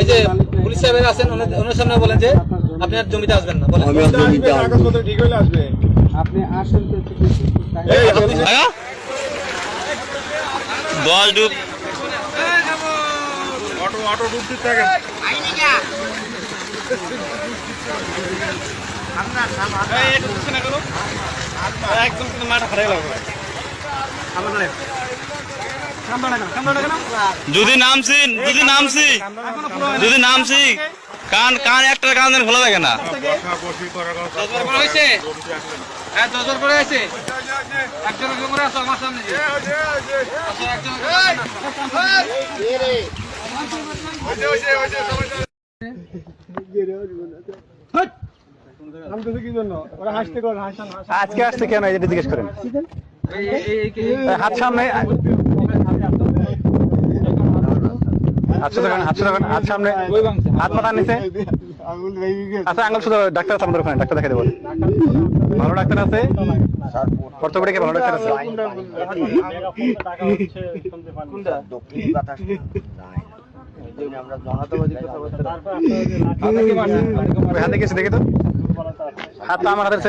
এই যে পুলিশ সাহেবের আছেন ওনার সামনে বলেন যে আপনি আর জমিতে আসবেন না বলেন। আমি আসব ঠিক হইলে আসবে। আপনি আসেন দশ ডুব। অটো অটো ডুবতে থাকে একদম কিন্তু মাঠা হারাই লাগবে যদি নামছি যদি নামছি যদি নামছি কান কান একটা কান যেন খোলা থাকে না। হ্যাঁ আজকে আসছে কেন এটা জিজ্ঞেস করেন? হাত সামনে দেখেন দেখেন হাত সামনে হাত মাথা নিচে। আঙুল ভেঙে গেছে আচ্ছা শুধু ডাক্তার আছে আমাদের ওখানে ডাক্তার দেখে দেবো। ভালো ডাক্তার আছে? অর্থোপেডিকে ভালো ডাক্তার আছে? হাতে দেখে তো হাত তো আমার হাতের